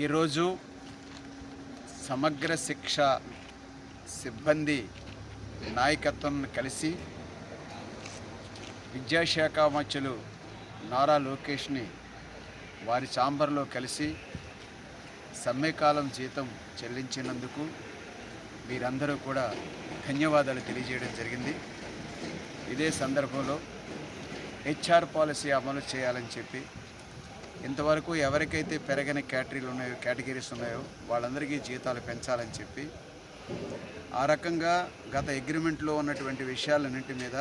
ఈరోజు సమగ్ర శిక్ష సిబ్బంది నాయకత్వం కలిసి విద్యాశాఖ మధ్యలు నారా లోకేష్ని వారి చాంబర్లో కలిసి సమ్మెకాలం జీతం చెల్లించినందుకు వీరందరూ కూడా ధన్యవాదాలు తెలియజేయడం జరిగింది. ఇదే సందర్భంలో హెచ్ఆర్ పాలసీ అమలు చేయాలని చెప్పి ఇంతవరకు ఎవరికైతే పెరగని కేటరీలు ఉన్నాయో కేటగిరీస్ ఉన్నాయో వాళ్ళందరికీ జీతాలు పెంచాలని చెప్పి ఆ రకంగా గత అగ్రిమెంట్లో ఉన్నటువంటి విషయాలన్నింటి మీద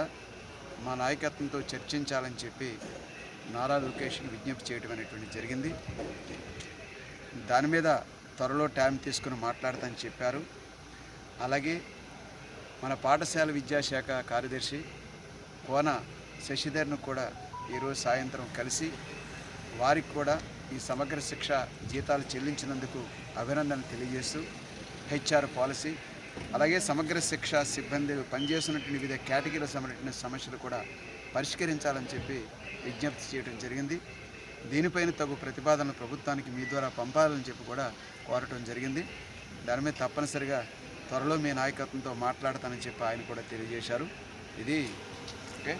మా నాయకత్వంతో చర్చించాలని చెప్పి నారా లోకేష్కి విజ్ఞప్తి చేయడం అనేటువంటి జరిగింది. దాని మీద త్వరలో టైం తీసుకుని మాట్లాడతానని చెప్పారు. అలాగే మన పాఠశాల విద్యాశాఖ కార్యదర్శి కోన శశిధర్ను కూడా ఈరోజు సాయంత్రం కలిసి వారికి కూడా ఈ సమగ్ర శిక్ష జీతాలు చెల్లించినందుకు అభినందనలు తెలియజేస్తూ హెచ్ఆర్ పాలసీ అలాగే సమగ్ర శిక్ష సిబ్బంది పనిచేస్తున్నటువంటి వివిధ కేటగిరీల సంబంధించిన సమస్యలు కూడా పరిష్కరించాలని చెప్పి విజ్ఞప్తి చేయడం జరిగింది. దీనిపైన తగు ప్రతిపాదనలు ప్రభుత్వానికి మీ ద్వారా పంపాలని చెప్పి కూడా కోరటం జరిగింది. దాని మీద తప్పనిసరిగా త్వరలో మీ నాయకత్వంతో మాట్లాడతానని చెప్పి ఆయన కూడా తెలియజేశారు. ఇది ఓకే.